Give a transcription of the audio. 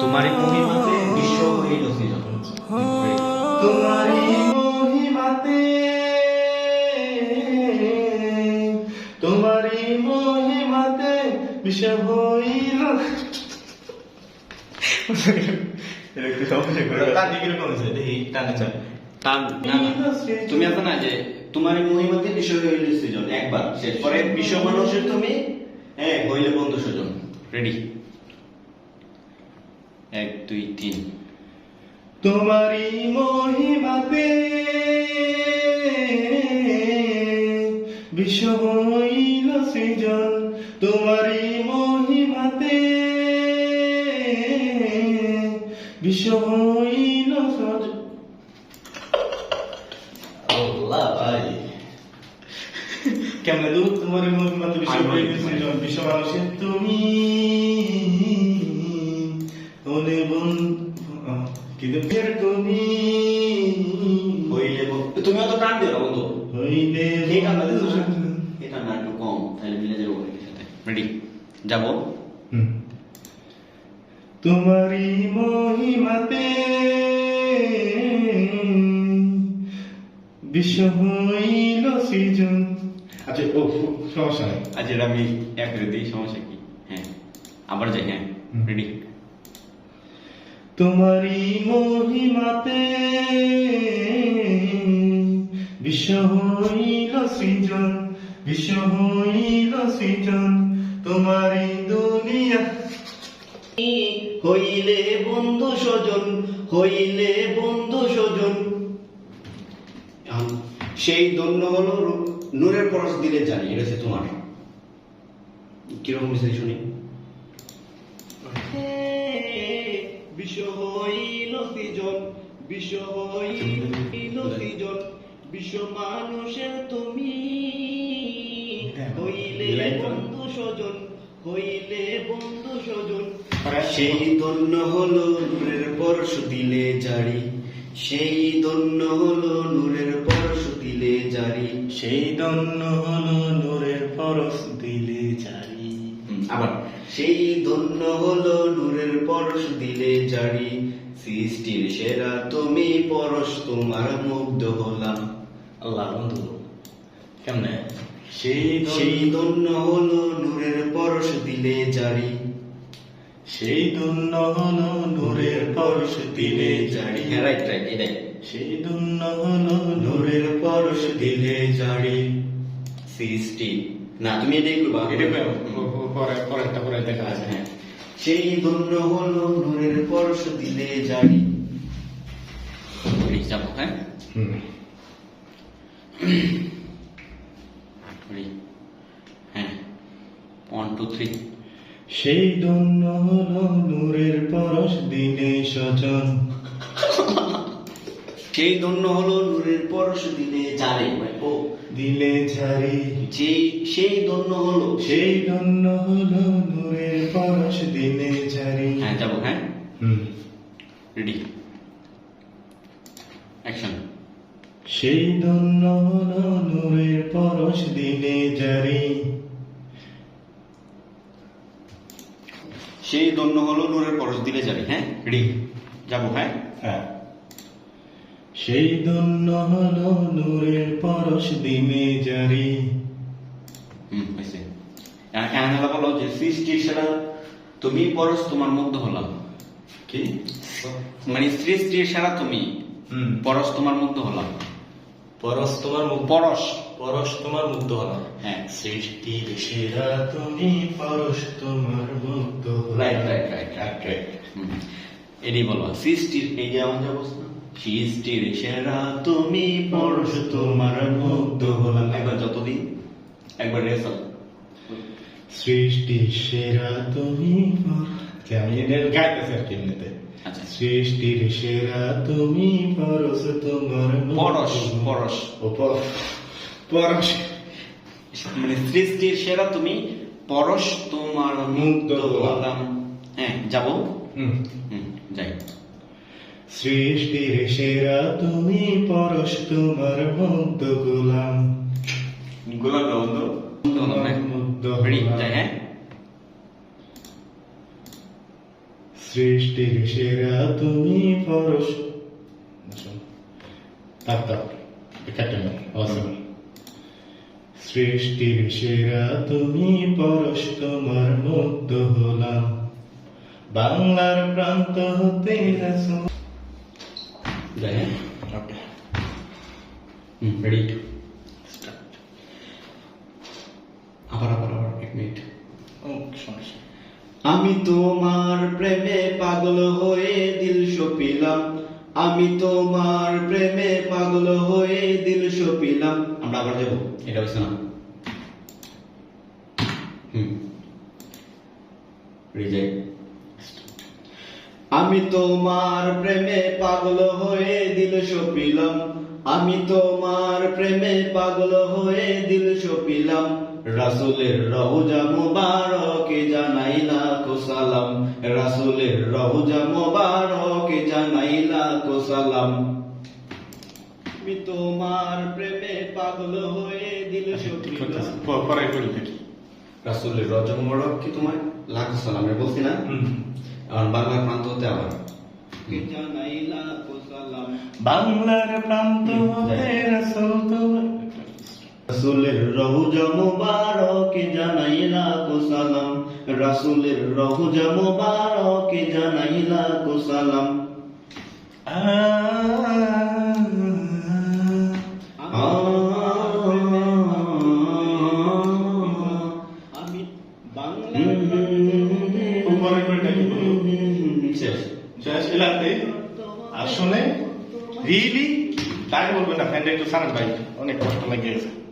তোমারই মহিমাতে বিশ্ব হইল সৃজন তোমারি মহিমাতে তোমারি মহিমাতে বিশ্ব হইল তুমি আছে না যে তোমার মহিমাতে বিশ্ব হইল সৃজন একবার। শেষ পরে বিশ্ব মানুষের তুমি হ্যাঁ হইলে বন্ধু সুজন রেডি এক, দুই, তিন। তোমারি মহিমাতে বিশ্ব হইল সৃজন। তোমারি মহিমাতে বিশ্ব হইল সৃজন। আল্লাহ ভাই। কেমন দূর তোমার মহিমাতে বিশ্ব আমি হইল বলি। সৃজন বিশ্ব মানুষের তুমি ওলে কিন্তু ফের তুমি হইলে তুমি অত টান দিও না বন্ধু হইলে এই টানটা দিছো না? বন্ধু। এটা না একটু কম তাহলে মিলে যাব রেডি যাব তোমারি মহিমাতে বিশ্ব হইল সৃজন আচ্ছা ও সমস্যা নেই। এটা আমি এক করে দিই সমস্যা কি? হ্যাঁ আবার যাই হ্যাঁ রেডি তোমারি মহিমাতে বিশ্ব হইল সৃজন বিশ্ব হইল সৃজন তোমারি দুনিয়া। হইলে বন্ধু স্বজন হইলে বন্ধু স্বজন। সেই দন্য হলো রূপ- নূরের পরশ দিলে জানি এটা হচ্ছে তোমার। কীরকম মিশাই শুনি? বিশ্ব হইল সৃজন বিশ্ব বিশ্ব মানুষের তুমি। হইলে বন্ধু স্বজন হইলে বন্ধু স্বজন। সেই দন্য হলো নূরের পরশ দিলে জারি সেই দন্য হলো নূরের দিলে জারি সেই দন্য হলো নূরের পরশ দিলে জারি। আবার সেই ধন্য হলো নূরের পরশ দিলে জারি। সৃষ্টির সেরা তুমি পরশ তোমার মুগ্ধ হলাম। আল্লাহ বন্ধু। কেমনে? সেই সেই ধন্য হলো নূরের পরশ দিলে জারি। সেই দন্য হলো নূরের পরশ দিলে জারি। হ্যাঁ রাইট রাইট এটাই। সেই দন্য হলো নূরের পরশ দিলে জারি। সৃষ্টি। না তুমি এটাই করবা। পরে পরেরটা পরে দেখা আচ্ছা, হ্যাঁ। সেই ধন্য হলো নূরের পরশ দিলে জারি। যাব হ্যাঁ? হ্যাঁ ওয়ান টু থ্রি সেই দন্য হলো নূরের পরশ দিলে সজন। সেই ধন্য হলো নূরের পরশ দিলে জারে ও। দিলে ঝারি যেই সেই ধন্য হলো। সেই দন্য হলো নূরের পরশ দিলে ঝারি হ্যাঁ যাব হ্যাঁ? হুম। রেডি অ্যাকশন সেই দন্য হলো নূরের পরশ দিলে জারি সেই ধন্য হলো নূরের পরশ দিলে জারে হ্যাঁ? রেডি যাব হ্যাঁ? হ্যাঁ। সেই দন্য হলো নূরের পরশ দিলে জারি। হুম হয়েছে। এখন বলো যে সৃষ্টির সেরা তুমি পরশ তোমার মুগ্ধ হলাম। কি? মানে সৃষ্টির সেরা তুমি হুম। পরশ তোমার মধ্যে হলাম। পরশ তোমার মুখ পরশ। পরশ তোমার মুগ্ধ হলাম হ্যাঁ। সৃষ্টির সেরা তুমি পরশ তোমার মুগ্ধ right right right right right এটি বলো সৃষ্টির এই যে আমাদের অবস্থা সৃষ্টির সেরা তুমি পরশ তোমার মুগ্ধ হলাম একবার যতদিন একবার রেসাল সৃষ্টি সেরা তুমি পর- আচ্ছা, আমি এটা গাইতেছি আর কি এমনিতে। আচ্ছা। সৃষ্টির সেরা তুমি পরশ তোমার পরশ পরশ। ও পর- পরশ। মানে সৃষ্টির সেরা তুমি পরশ তোমার মুগ্ধ হলাম। হ্যাঁ যাব? হুম। হুম যাই। সৃষ্টির সেরা তুমি পরশ তোমার মুগ্ধ গোলাম। গোলাপ বন্ধু? মুগ্ধ। হ্যাঁ। সৃষ্টির সেরা তুমি পরশ সৃষ্টির সেরা তুমি পরশ তোমার মুক্ত হলাম। বাংলার প্রান্ত হতে যাই রেডি আবার আবার আবার এক মিনিট ও সমস্যা আমি তোমার প্রেমে পাগল হয়ে দিল সপিলাম। আমি তোমার প্রেমে পাগল হয়ে দিল সপিলাম। আমরা আবার যাব। এটা হচ্ছে না। আমি তোমার প্রেমে পাগল হয়ে দিল সপিলাম। আমি তোমার প্রেমে পাগল হয়ে দিল সপিলাম। রাসুলের রহুজা মুবারকে জানাই লাখো সালাম। রাসুলের রহুজা মুবারকে জানাই লাখো সালাম। আমি তোমার প্রেমে পাগল হয়ে দিল সপিলাম পরে করি রাসুলের রজা মুবারককে তোমার? লাখো সালাম বলছি না? আমার বাংলার প্রান্ত হতে আবার। জানাই লাখো সালাম? বাংলার প্রান্ত হতে রাসূল তোমার। রাসুলের রহুজা মুবারকে জানাই লাখো সালাম। রাসুলের রহুজা মুবারকে জানাই লাখো সালাম। আমি আসলে রিয়েলি তাই বলবেন না ফ্যানটা একটু সারেন ভাই অনেক কষ্ট লাগে গেছে।